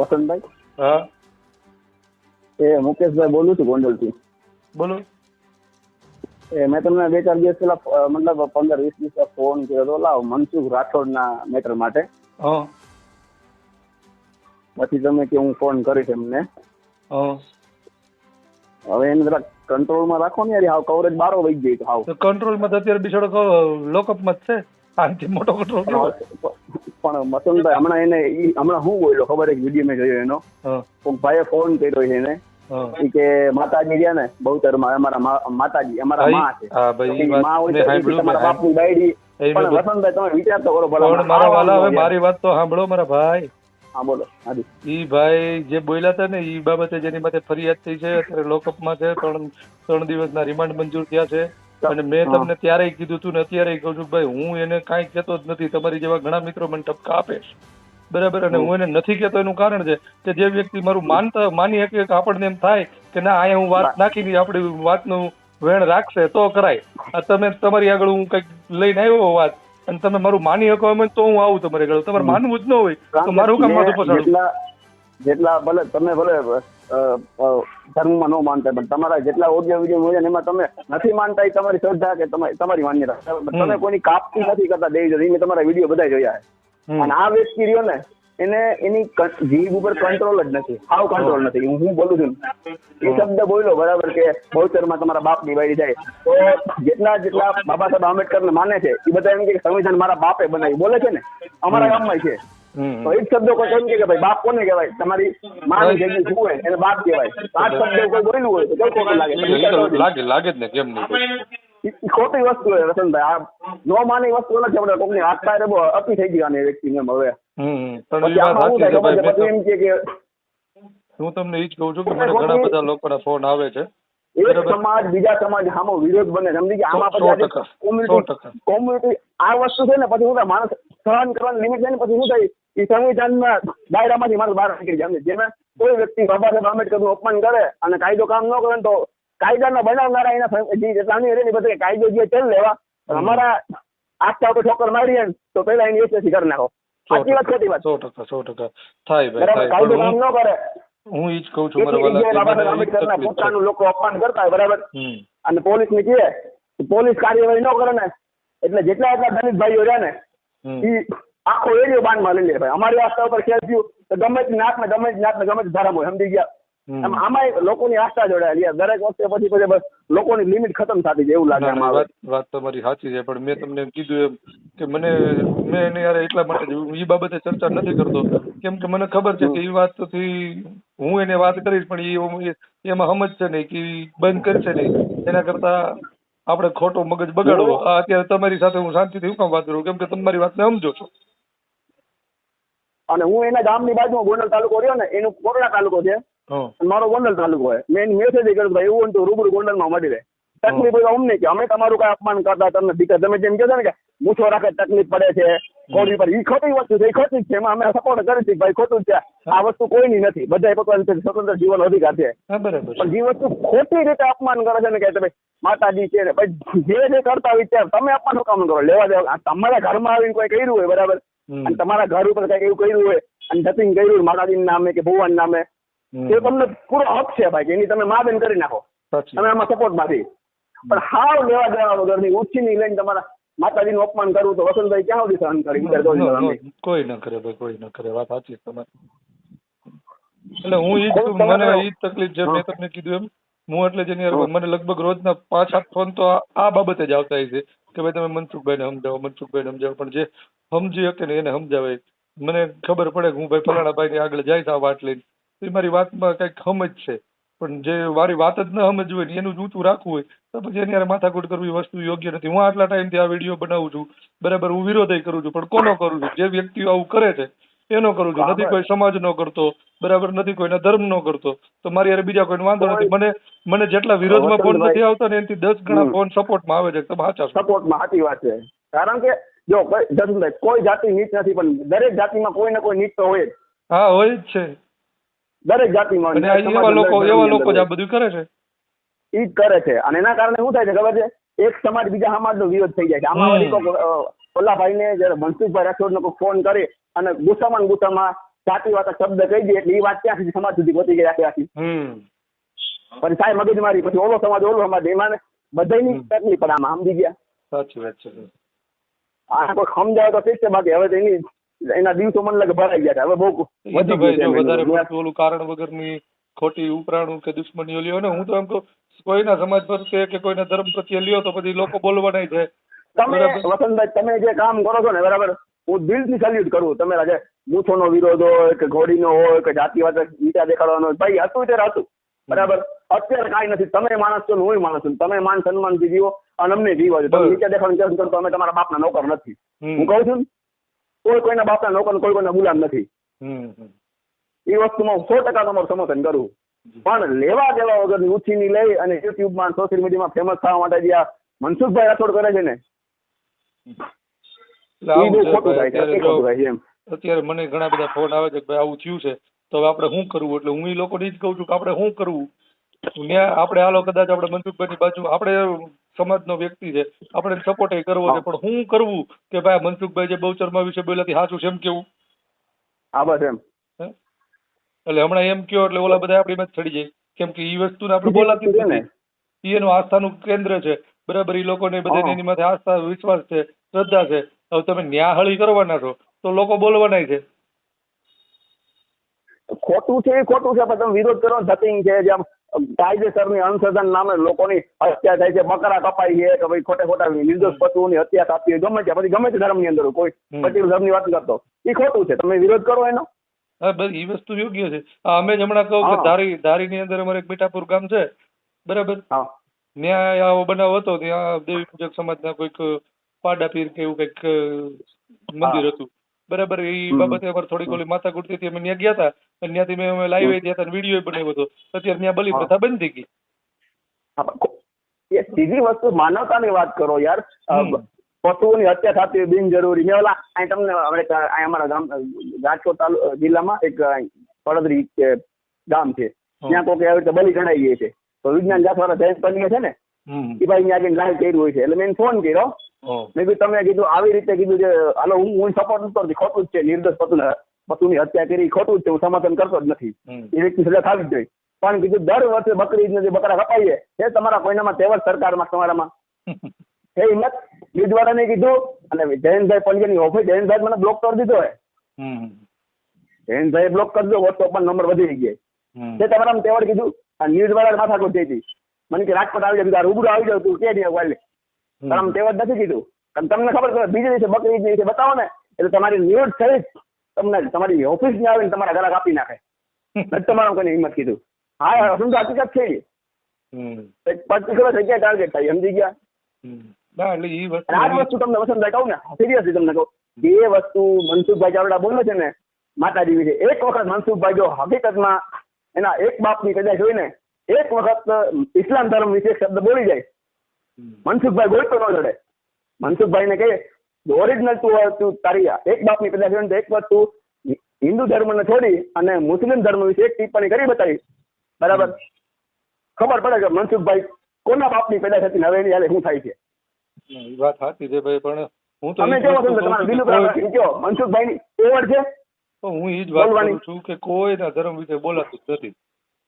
વસંતભાઈ? હા. એ મુકેશભાઈ બોલું છું ગોંડલથી. બોલો. એ મેં તમને બે ચાર દિવસ પેલા મતલબ પંદર વીસ દિવસ ફોન કર્યો હતો લાવ મનસુખ રાઠોડના મેટર માટે. હા. પછી તમે કે હું ફોન કરીશ એમને. હવે એને જરા કંટ્રોલમાં રાખો ને યાર હાવ કવરેજ બારો વહી ગઈ હાવ. કંટ્રોલમાં તો અત્યારે બિચારો લોકઅપમાં જ છે? આનાથી મોટો કંટ્રોલ પણ મસંતભાઈ હમણાં એને ઈ હમણાં હું બોલ્યો ખબર એક વીડિયો મેં જોયો એનો? કોઈક ભાઈએ ફોન કર્યો છે એને. ઈ કે માતાજી રહ્યા ને બહુતરમાં અમારા માતાજી અમારા માં છે. માં હોય તો તમારા બાપની બાયડી પણ વસંતભાઈ તમે વિચાર તો કરો ભલા મારા વાલા હવે મારી વાત તો સાંભળો મારા ભાઈ. હા બોલો ઈ ભાઈ જે બોલ્યા હતા ને ઈ બાબતે જેની માથે ફરિયાદ થઈ છે અત્યારે લોકઅપમાં છે ત્રણ ત્રણ દિવસના રિમાન્ડ મંજૂર થયા છે. અને મેં તમને ત્યારે કીધું હતું ને અત્યારે કહું છું ભાઈ હું એને કાંઈ કહેતો જ નથી. તમારી જેવા ઘણા મિત્રો મને ટપકા આપે છે. બરાબર? અને હું એને નથી કહેતો એનું કારણ છે કે જે વ્યક્તિ મારું માનતા માની શકે કે આપણને એમ થાય કે ના અહીંયા હું વાત નાખી આપણી વાતનું વેણ રાખશે તો કરાય. આ તમે તમારી આગળ હું કંઈક લઈને આવ્યો વાત અને તમે મારું માની શકો એમ તો હું આવું તમારી આગળ. તમારે માનવું જ ન હોય તો મારું કામ માથું પછાડું જેટલા ભલે તમે ભલે ધર્મમાં ન માનતા પણ તમારા જેટલા ઓડિયો વીડિયો હોય એમાં તમે નથી માનતા એ તમારી શ્રદ્ધા કે તમારી માન્યતા. તમે કોઈની કાપતી નથી કરતા દેવી જોઈએ મેં તમારા વીડિયો બધા જોયા છે. અને આ વ્યક્તિ રહ્યો ને એને એની જીભ ઉપર કંટ્રોલ જ નથી. હાવ કંટ્રોલ નથી. હું બોલું છું. એ શબ્દ બોલ્યો બરાબર કે બહુચરમાં તમારા બાપ વાડી જાય. તો જેટલા જેટલા બાબા સાહેબ આંબેડકર ને માને છે એ બધા એમ કે સંવિધાન મારા બાપે બનાવી બોલે છે ને? અમારા ગામમાં છે. તો એક શબ્દો કોઈ એમ કે ભાઈ બાપ કોને કહેવાય? તમારી માની જગ્યાએ જુએ એને બાપ કહેવાય. પાંચ શબ્દ કોઈ બોલ્યું હોય તો કેવું ખોટું લાગે. લાગે લાગે જ ને કેમ નહીં ખોટી વસ્તુ છે રતનભાઈ. આ નો માની વસ્તુ નથી આપણે કોકની હાથ બહુ અતિ થઈ ગયા વ્યક્તિ એમ હવે. પછી એમ કે કે હું તમને એ જ કહું છું કે મને ઘણા બધા લોકોના ફોન આવે છે. એક સમાજ બીજા સમાજ સામો વિરોધ બને સમજી કે આમાં પછી કોમ્યુનિટી community આ વસ્તુ છે ને પછી શું થાય? માણસ સહન કરવાની લિમિટ છે ને પછી શું થાય? એ સંવિધાનના દાયરામાંથી માણસ બહાર નીકળી જાય? જેને કોઈ વ્યક્તિ બાબા સાહેબ આંબેડકરનું અપમાન કરે અને કાયદો કામ ન કરે તો કાયદાના બનાવનારા એના જે જેટલાની રહે ને બધા કાયદો જે ચાલ લેવા અમારા આખા ઉપર ઠોકર મારીએ તો પેલા એની એસએસસી કરી નાખો. સાચી વાત ખોટી વાત. સો ટકા સો ટકા. થાય ભાઈ કાયદો કામ ન કરે. હું ઈ જ કહું છું મારા વાલા બાબા આંબેડકરના પોતાનું લોકો અપમાન કરતા હોય બરાબર? અને પોલીસ ને કહે પોલીસ કાર્યવાહી ન કરે ને. એટલે જેટલા એટલા દલિત ભાઈઓ રહ્યા ને ઈ આખો એરિયો બાંધમાં લઈ લે ભાઈ. અમારી આસ્થા ઉપર ખેલ થયું તો ગમે જ નાક ને ગમે જ નાક ને ગમે જ ધર્મ હોય સમજી ગયા? એમ આમાં લોકોની આસ્થા જોડાયેલી. દરેક વખતે પછી પછી બસ લોકોની લિમિટ ખતમ થતી જાય એવું લાગે. વાત વાત તમારી સાચી છે પણ મેં તમને કીધું એમ કે મને મેં એને યાર એટલા માટે એ બાબતે ચર્ચા નથી કરતો. કેમ કે મને ખબર છે કે એ વાતથી હું એને વાત કરીશ પણ એ- એમાં સમજશે નહીં કે બંધ કરશે નહીં. એના કરતા આપણે ખોટો મગજ બગાડવો. આ અત્યારે તમારી સાથે હું શાંતિથી હું કામ વાત કરું? કેમ કે તમારી વાતને સમજો છો. અને હું એના ગામની બાજુમાં ગોંડલ તાલુકો રહ્યો ને એનું કોટડા તાલુકો છે. મારો ગોંડલ તાલુકો હોય. મેં મેસેજ કર્યો ભાઈ એવું તો રૂબરૂ ગોંડલમાં મળી રહે. તકલીફ અમને કે અમે તમારું કઈ અપમાન કરતા તમને દીકરા તમે જેમ કહો ને કે મૂછો રાખે તકલીફ પડે છે કોડી પર. એ ખોટી વસ્તુ છે એ ખોટી જ છે. એમાં અમે સપોર્ટ કરી છે ભાઈ ખોટું જ છે. આ વસ્તુ કોઈની નથી. બધા પોતાની સ્વતંત્ર જીવન અધિકાર છે. પણ જે વસ્તુ ખોટી રીતે અપમાન કરે છે ને કે તમે માતાજી છે ને ભાઈ જે જે કરતા હોય ત્યારે તમે અપમાન કામ કરો? લેવા દેવા. તમારા ઘરમાં આવીને કોઈ કર્યું હોય બરાબર. અને તમારા ઘર ઉપર કઈ એવું કર્યું હોય અને જતીન કર્યું હોય માતાજીના નામે કે ભગવાન નામે. તે તમને પૂરો હક છે ભાઈ એની તમે મા બેન કરી નાખો. તમે આમાં સપોર્ટમાંથી પણ હાવ લેવા દેવા વગરની ઉછીની લઈને તમારા માતાજીનું અપમાન કરવું તો વસંતભાઈ ક્યાં સુધી સહન કરી? નો. નો, કોઈ ન કરે ભાઈ કોઈ ન કરે. વાત સાચી તમારી. એટલે હું ઈ મને ઈ તકલીફ છે. મેં તમને કીધું એમ. હું એટલે જેની મને લગભગ રોજના પાંચ સાત ફોન તો આ આ બાબતે જ આવતા છે. કે ભાઈ તમે મનસુખભાઈને સમજાવો મનસુખભાઈને સમજાવો, પણ જે સમજી શકે ને એને સમજાવે. મને ખબર પડે કે હું ભાઈ ફલાણા ભાઈની આગળ જાય આ વાત લઈને. એ મારી વાતમાં કંઈક સમજ છે. પણ જે મારી વાત જ ન સમજવું હોય એનું જ ઊંચું રાખવું હોય, તો પછી એની હારે માથાકૂટ કરવી વસ્તુ યોગ્ય નથી. હું આટલા ટાઈમથી આ વીડિયો બનાવું છું. બરાબર હું વિરોધ કરું છું, પણ કોનો કરું છું? જે વ્યક્તિઓ આવું કરે છે એનો કરું છું. નથી કોઈ સમાજનો કરતો બરાબર? નથી કોઈના ધર્મનો કરતો. તો મારી યાર બીજા કોઈને વાંધો નથી. મને મને જેટલા વિરોધમાં ફોન નથી આવતા ને એનાથી દસ ગણા. ફોન સપોર્ટમાં આવે છે તમે સાચા સપોર્ટમાં સાચી વાત છે. કારણ કે જો કોઈ જસુભાઈ કોઈ જાતિ નીચ નથી પણ દરેક જાતિમાં કોઈ ને કોઈ નીચ તો હોય જ. હા હોય જ છે. દરેક જાતિમાં એવા લોકો એવા લોકો જ આ બધું કરે છે? ઈ જ કરે છે. અને એના કારણે શું થાય છે ખબર છે? એક સમાજ બીજા સમાજનો વિરોધ થઈ જાય છે. આમાં ઓલા ભાઈને જયારે મનસુખભાઈ રાઠોડ નો ફોન કરી અને ગુસ્સામાં ગુસ્સામાં સાચી વાત શબ્દ કહી દે એટલે એ વાત ત્યાં સુધી સમાજ સુધી પહોંચી ગઈ આખી આખી. હમ. પછી સાહેબ મગજમારી પછી ઓલો સમાજ ઓલો સમાજ એમાં બધાની તકલીફ પણ આમાં સમજી ગયા. સાચી વાત છે. આ કોઈ સમજાવે તો ઠીક છે બાકી હવે તો એની એના દિવસો મને લાગે ભરાઈ ગયા હવે બહુ વધી ગયું વધારે ઓલું કારણ વગરની ખોટી ઉપરાણું કે દુશ્મનીઓ લ્યો ને હું તો એમ કહું કોઈના સમાજ પ્રત્યે કે કોઈના ધર્મ પ્રત્યે લ્યો તો પછી લોકો બોલવાના છે તમે વસંતભાઈ તમે જે કામ કરો છો ને બરાબર? હું દિલથી સલ્યુટ કરું. તમે આજે મૂછોનો વિરોધ હોય કે ઘોડીનો હોય કે જાતિવાદ નીચા દેખાડવાનો હોય. ભાઈ હતું ત્યારે હતું બરાબર? અત્યારે કાંઈ નથી. તમે માણસ છો ને હું માણસ છું. તમે માન સન્માનથી જીવો અને અમને જીવો છો તમે નીચે દેખાડવાનું કરો તો અમે તમારા બાપના નોકર નથી. હું કહું છું કોઈ કોઈના બાપના નોકર ને કોઈ કોઈના ગુલામ નથી. એ વસ્તુમાં સો ટકા તમારું સમર્થન કરું. પણ લેવા દેવા વગરની ઉછીની લઈ અને યુટ્યુબમાં સોશિયલ મીડિયામાં ફેમસ થવા માટે જે આ મનસુખભાઈ રાઠોડ કરે છે ને એટલે આવું છે અત્યારે મને ઘણા બધા ફોન આવે છે કે ભાઈ આવું થયું છે. તો હવે આપણે શું કરવું? એટલે હું એ લોકોને જ કહું છું કે આપણે શું કરવું? ત્યાં આપણે હાલો કદાચ આપણે મનસુખભાઈની બાજુ આપણે સમાજનો વ્યક્તિ છે આપણે સપોર્ટ કરવો છે. પણ શું કરવું કે ભાઈ મનસુખભાઈ જે બહુચરમા વિશે બોલ્યા સાચું છે એમ કેવું? હા બસ એમ. એટલે હમણાં એમ કયો એટલે ઓલા બધા આપણી માં ચડી જાય. કેમ કે એ વસ્તુને આપણે બોલાતી છે ને. એનું આસ્થાનું કેન્દ્ર છે. બરાબર એ લોકોને બધાને. એની માથે આસ્થા વિશ્વાસ છે શ્રદ્ધા છે. હવે તમે ન્યાહળી કરવાના છો તો લોકો બોલવાના છે. ખોટું છે એ ખોટું છે પણ તમે વિરોધ કરો ધતિંગ છે જેમ કાયદેસરની અંશોધન નામે લોકોની હત્યા થાય છે બકરા કપાઈ છે કે ભાઈ ખોટે ખોટા નિર્દોષ પશુઓની હત્યા થતી હોય ગમે છે પછી ગમે તે ધર્મની અંદર કોઈ. પર્ટિક્યુલર ધર્મની વાત કરતો એ ખોટું છે તમે વિરોધ કરો એનો? હા બસ એ વસ્તુ યોગ્ય છે. અમે જ હમણાં કહું કે. ધારી ધારીની અંદર અમારે એક મીઠાપુર ગામ છે બરાબર? હા. ત્યાં આવો બનાવ હતો ત્યાં દેવી પૂજક સમાજના કોઈક પાડા પીર કે એવું કંઈક મંદિર હતું. બરાબર એ. બાબતે અમારે થોડીક ઓલી માથા હતી અમે ત્યાં ગયા હતા. અને ત્યાંથી મેં અમે લાઈવ ગયા હતા વીડિયો બનાવ્યો હતો. અત્યારે ત્યાં બલિ. પ્રથા બંધ થઈ ગઈ. એ સીધી વસ્તુ માનવતાની વાત કરો યાર. પશુઓની હત્યા થતી બિનજરૂરી. મેં ઓલા અહીં તમને હવે અમારા ગામ રાજકોટ જિલ્લામાં એક પડદરી ગામ છે. ત્યાં કોઈ આવી રીતે બલી ગણાઈ ગઈ છે. તો વિજ્ઞાન જાતવાળા જયંત પંડ્યા છે ને એ ભાઈ ત્યાં આવીને લાઈવ કર્યું હોય છે. એટલે મેં ફોન કર્યો. મેં કીધું તમે કીધું આવી રીતે કીધું કે હાલો હું હું સપોર્ટ નથી કરતી ખોટું જ છે. નિર્દોષ પતુને પતુની હત્યા કરી ખોટું જ છે. હું સમર્થન કરતો જ નથી. એ વ્યક્તિ સજા થવી જોઈએ. પણ કીધું દર વર્ષે બકરી ઈદને જે બકરા કપાઈએ એ તમારા કોઈનામાં તહેવાર સરકારમાં તમારામાં? એ હિંમત બીજવાળાને કીધું અને જયંતભાઈ પંડ્યાની ઓફિસ જયંતભાઈ મને બ્લોક કરી દીધો હે. જયંતભાઈ બ્લોક કરી દો વોટ્સઅપ પર નંબર વધી ગયા તે તમારા તહેવાર કીધું આ ન્યૂઝ વાળા માથા કોઈ હતી. મને કે રાજકોટ આવી જાય રૂબરૂ આવી જાવ તું કે નહીં હમ. તારા તહેવાર નથી કીધું. તમને ખબર છે બીજે દિવસે બકરી દિવસે બતાવો ને એટલે તમારી ન્યૂઝ થઈ તમને તમારી ઓફિસ ને આવીને તમારા ગળા કાપી નાખે. નથી તમારા કોઈને હિંમત કીધું. હા સમજો હકીકત છે. એક પર્ટિક્યુલર જગ્યાએ ટાર્ગેટ થાય સમજી ગયા? વસ્તુ આ વસ્તુ તમને વસંતભાઈ કહું ને સિરિયસલી તમને કહું. કે વસ્તુ મનસુખભાઈ ચાવડા બોલે છે ને માતાજી વિશે એક વખત મનસુખભાઈ જો હકીકતમાં એના એક બાપની કદાચ હોય ને એક વખત ઇસ્લામ ધર્મ વિશે શબ્દ બોલી જાય મનસુખભાઈ ગોળતો ન ચડે મનસુખભાઈને કહે ઓરિજિનલ તું તું તારી એક બાપની પેદા થયો ને તો એક વાત તું હિન્દુ ધર્મને છોડી અને મુસ્લિમ ધર્મ વિશે એક ટિપ્પણી કરી બતાવી બરાબર? ખબર પડે કે મનસુખભાઈ કોના બાપની પેદા થતી હવે એની હાલે શું થાય છે? વાત સાચી છે ભાઈ પણ હું તો તમે કેવો છો? તમારા રાખી કયો મનસુખભાઈની ઓવર છે? તો હું એ જ વાત કરું છું કે કોઈના ધર્મ વિશે બોલાતું જ નથી.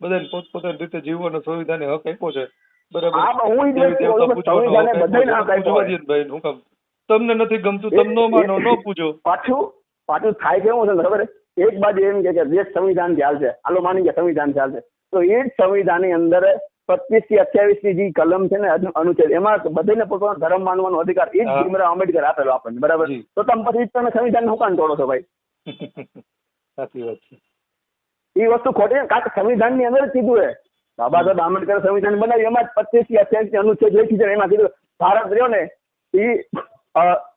બધાને પોતપોતાની રીતે જીવવાનો સંવિધાને હક આપ્યો છે. બરાબર. હા, હું છું, સંવિધાને છે. ને હું તમને નથી ગમતું તમે ન માનો ન પૂછો. પાછું પાછું થાય છે હું ખબર એક બાજુ એમ કે કે જે સંવિધાન ચાલશે આલો માની ગયા સંવિધાન ચાલશે તો એ જ સંવિધાનની અંદર પચીસથી અઠ્યાવીસની જે કલમ છે ને અનુ- અનુચ્છેદ એમાં બધાને પોતાનો ધર્મ માનવાનો અધિકાર એ જ ભીમરાવ આંબેડકર આપેલો આપણને બરાબર? તો તમે પછી તમે સંવિધાન હું કાન તોડો છો ભાઈ? સાચી વાત છે. એ વસ્તુ ખોટી છે. કારણ કે સંવિધાનની અંદર જ કીધું છે. બાબા સાહેબ આંબેડકર સંવિધાન બનાવ્યું એમાં જ પચીસથી અનુચ્છેદ લખી છે એમાં કીધું ભારત રહ્યો ને એ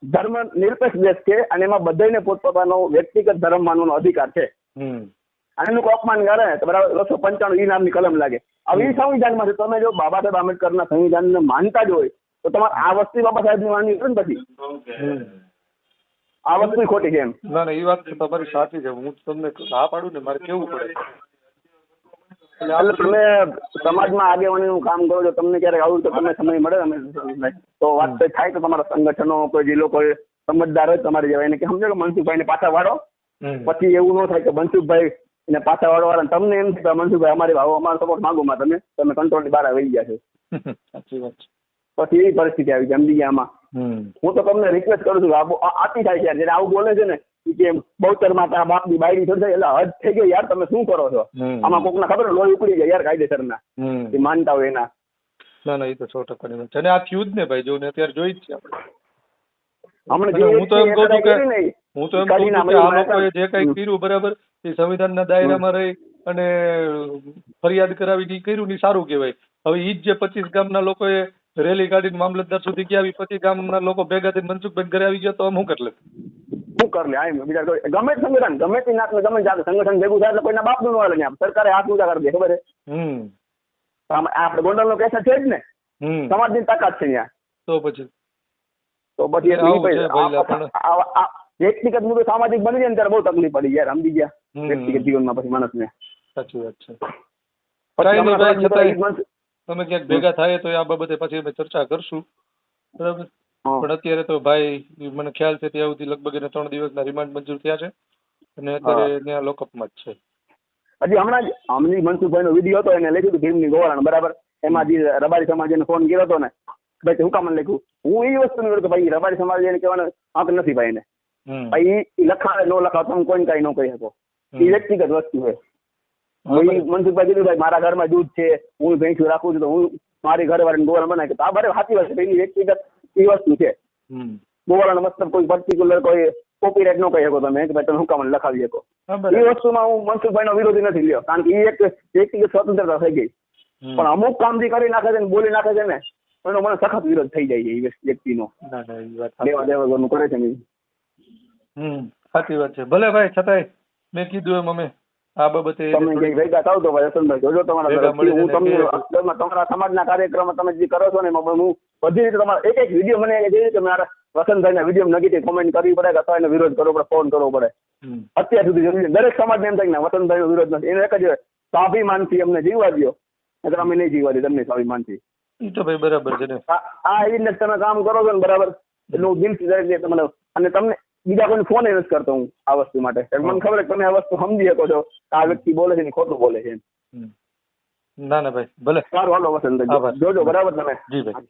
ધર્મ નિરપેક્ષ દેશ છે અને એમાં બધાને પોતપોતાનો વ્યક્તિગત ધર્મ માનવાનો અધિકાર છે. એનું અપમાન કરે તો બરાબર બસો પંચાણું ઈ નામની કલમ લાગે. હવે એ સંવિધાનમાં છે તમે જો બાબા સાહેબ આંબેડકરના સંવિધાનને માનતા જ હોય તો તમારે આ વસ્તુ બાબા સાહેબની માનવી પડે ને પછી. આ વસ્તુ ખોટી છે એમ. ના ના એ વાત તમારી સાચી છે. હું તમને હા પાડું ને મારે કેવું પડે? એટલે તમે સમાજમાં આગેવાનીનું કામ કરો છો તમને ક્યારેક આવું તો તમને સમય મળે? અમે તો વાત થાય તો તમારા સંગઠનો કોઈ જિલ્લો લોકો સમજદાર હોય તમારી જેવા. એને કે સમજો કે મનસુખભાઈને પાછા વાળો. પછી એવું ન થાય કે મનસુખભાઈ ને પાછા વાળા તમને એમ કે મનસુખભાઈ અમારી ભાવો અમારો સપોર્ટ માંગો માં તમે. તમે કંટ્રોલની બહાર આવી ગયા છો. સાચી વાત છે. પછી એવી પરિસ્થિતિ આવી ગયા આમાં હું તો તમને રિક્વેસ્ટ કરું છું કે આ બહુ- આ આતી થાય છે યાર. જ્યારે આવું બોલે છે ને કે બહુતરમાં તારા બાપની બાયડી થશે એટલે હદ થઈ ગઈ યાર તમે શું કરો છો? આમાં કોક ના ખબર લોહી ઉપડી જાય યાર કાયદેસર ના એ માનતા હોય એના. ના ના એ તો સો ટકાની વાત છે. અને આ થયું જ ને ભાઈ જો ને અત્યારે જોઈ જ છે આપણે. હું તો એમ કહું છું કે હું તો એમ કહું છું કે આ લોકોએ જે કઈ કર્યું બરાબર એ સંવિધાનના દાયરામાં રહી અને ફરિયાદ કરાવી ની કર્યું ને સારું કહેવાય. હવે ઈ જ જે પચીસ ગામના લોકોએ રેલી કાઢીને મામલતદાર સુધી ગયા પછી પચીસ ગામના લોકો ભેગા થઈને મનસુખભાઈ ઘરે આવી ગયા તો આમ શું કરે શું કર લે? આમ બીજા કોઈ- ગમે તે સંગઠન ગમે તે નાતનું ગમે તે જાતનું સંગઠન ભેગું થાય એટલે કોઈના બાપનું ન હાલે ત્યાં. સરકારે હાથ ઊંચા કરી દે ખબર છે? હમ. આમ આપણે ગોંડલનો કેસ છે જ ને? હમ. સમાજની તાકાત છે ત્યાં. તો પછી? તો પછી એટલું આવું ઈ છે પછી આ- ભાઈ પણ- આ- આ વ્યક્તિગત મુદ્દો સામાજિક બની જાય ને ત્યારે બહુ તકલીફ પડી યાર સમજી ગયા. હમ. વ્યક્તિગત જીવનમાં પછી માણસને. સાચી વાત છે. પછી કાંઈ નહીં હમણાં ભાઈ, તમે છતાંય- ઈ મનસુખ- તમે ક્યાંક ભેગા થાય તો આ બાબતે પછી અમે ચર્ચા કરશું. બરાબર? હા. પણ અત્યારે તો ભાઈ મને ખ્યાલ છે ત્યાં સુધી લગભગ એને ત્રણ દિવસના રિમાન્ડ મંજૂર થયા છે અને અત્યારે ત્યાં લોકઅપમાં જ છે. હજી હમણાં જ અમની મનસુખભાઈ નો વીડિયો હતો એને લખ્યું હતું ભીમની ગોવાળાને બરાબર? એમાં જે રબારી ને ફોન કર્યો હતો ને ભાઈ હું કામ લખ્યું? હું એ વસ્તુ નહીં કે ભાઈ રબારી સમાજ એને કહેવાનો આંક નથી ભાઈ એને. ભાઈ લખાવે ન લખાવે તમે કોઈને કઈ ન કહી શકો. એ વ્યક્તિગત વસ્તુ છે. હા, મનસુખભાઈ કીધું ભાઈ મારા ઘરમાં દૂધ છે હું ભેંસું રાખું છું તો હું મારી ઘરે વાળીને ગોવાળ બનાવી તો આ બરાબર સાચી વાત છે વ્યક્તિગત એ વસ્તુ છે. બોવાળાનો મતલબ કોઈ પર્ટિક્યુલર કોઈ કોપીરાઇટ નો કહી શકો તમે કે ભાઈ તમે હું લખાવી શકો. એ. વસ્તુમાં હું મનસુખભાઈ નો વિરોધી નથી લ્યો કારણ કે એ એક વ્યક્તિગત સ્વતંત્રતા થઈ ગઈ. પણ અમુક કામ જે કરી નાખે છે ને બોલી નાખે છે ને એનો મને સખત વિરોધ થઈ જાય છે એ વ્યક્તિનો. દેવા દેવા કરે છે ને હમ સાચી વાત છે. ભલે ભાઈ છતાંય મેં કીધું એમ અમે. આ બાબતે તમે ભેગા થાવ તો ભાઈ જોજો તમારા હું તમને તમારા સમાજના કાર્યક્રમ તમે જે કરો છો ને એમાં હું બધી રીતે તમારા એક એક વીડિયો મને જે રીતે મારા વસંતભાઈના વીડિયો નેગેટિવ કોમેન્ટ કરવી પડે કે અથવા એનો વિરોધ કરવો પડે ફોન કરવો પડે. અત્યાર સુધી જરૂરી. દરેક સમાજને એમ થાય કે ના વસંતભાઈનો વિરોધ નથી. એને એક જ સ્વાભિમાનથી અમને જીવવા દો એટલે અમે નહીં જીવવા દે તમને સ્વાભિમાનથી. એ તો ભાઈ બરાબર છે આ આ એવી રીતે તમે કામ કરો છો ને બરાબર? એટલે હું દિલથી દરેક તમને અને તમને બીજા કોઈને ફોન નથી કરતો હું આ વસ્તુ માટે. મને ખબર છે કે તમે આ વસ્તુ સમજી શકો છો આ વ્યક્તિ બોલે છે ને ખોટું બોલે છે ના ના ભાઈ ભલે. સારું હાલો વસંત જોજો બરાબર તમે? જી ભાઈ.